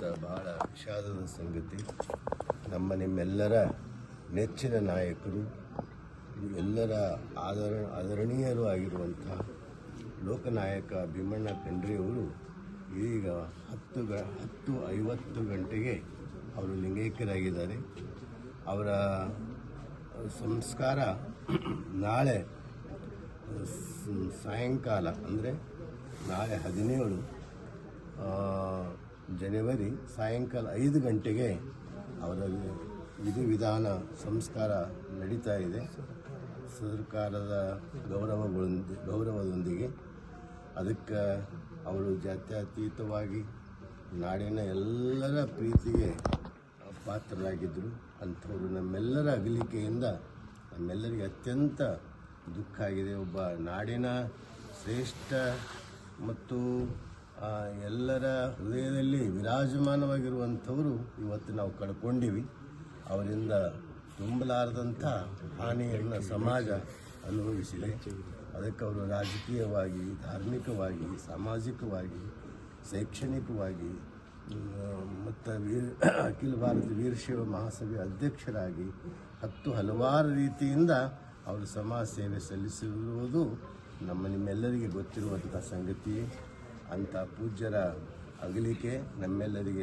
ಅತ್ಯಂತ ಬಹಳ ವಿಷಾದದ ಸಂಗತಿ. ನಮ್ಮ ನಿಮ್ಮೆಲ್ಲರ ನೆಚ್ಚಿನ ನಾಯಕರು ಎಲ್ಲರ ಆದರ, ಆದರಣೀಯರು ಆಗಿರುವಂಥ ಲೋಕನಾಯಕ ಭೀಮಣ್ಣ ಖಂಡ್ರೆಯವರು ಈಗ ಹತ್ತು ಗ, ಹತ್ತು ಐವತ್ತು ಗಂಟೆಗೆ ಅವರು ಲಿಂಗೈಕ್ಯರಾಗಿದ್ದಾರೆ. ಅವರ ಸಂಸ್ಕಾರ ನಾಳೆ ಸಾಯಂಕಾಲ, ಅಂದರೆ ನಾಳೆ ಹದಿನೇಳು ಜನವರಿ ಸಾಯಂಕಾಲ ಐದು ಗಂಟೆಗೆ ಅವರ ವಿಧಿವಿಧಾನ ಸಂಸ್ಕಾರ ನಡೀತಾ ಇದೆ. ಸರ್ಕಾರದ ಗೌರವಗಳೊಂದಿ ಗೌರವದೊಂದಿಗೆ ಅದಕ್ಕೆ ಅವರು ಜಾತ್ಯತೀತವಾಗಿ ನಾಡಿನ ಎಲ್ಲರ ಪ್ರೀತಿಗೆ ಪಾತ್ರರಾಗಿದ್ದರು ಅಂಥವರು ನಮ್ಮೆಲ್ಲರ ಅಗಲಿಕೆಯಿಂದ ನಮ್ಮೆಲ್ಲರಿಗೆ ಅತ್ಯಂತ ದುಃಖ ಆಗಿದೆ. ಒಬ್ಬ ನಾಡಿನ ಶ್ರೇಷ್ಠ ಮತ್ತು ಎಲ್ಲರ ಹೃದಯದಲ್ಲಿ ವಿರಾಜಮಾನವಾಗಿರುವಂಥವರು ಇವತ್ತು ನಾವು ಕಳ್ಕೊಂಡಿವಿ ಅವರಿಂದ ತುಂಬಲಾರದಂಥ ಹಾನಿಯನ್ನು ಸಮಾಜ ಅನುಭವಿಸಿದೆ. ಅದಕ್ಕೆ ಅವರು ರಾಜಕೀಯವಾಗಿ, ಧಾರ್ಮಿಕವಾಗಿ, ಸಾಮಾಜಿಕವಾಗಿ, ಶೈಕ್ಷಣಿಕವಾಗಿ ಮತ್ತು ವೀರ್, ಅಖಿಲ ಭಾರತ ವೀರಶೈವ ಮಹಾಸಭೆ ಅಧ್ಯಕ್ಷರಾಗಿ ಹತ್ತು ಹಲವಾರು ರೀತಿಯಿಂದ ಅವರು ಸಮಾಜ ಸೇವೆ ಸಲ್ಲಿಸಿರುವುದು ನಮ್ಮ ನಿಮ್ಮೆಲ್ಲರಿಗೆ ಗೊತ್ತಿರುವಂಥ ಸಂಗತಿ. ಅಂಥ ಪೂಜ್ಯರ ಅಗಲಿಕೆ ನಮ್ಮೆಲ್ಲರಿಗೆ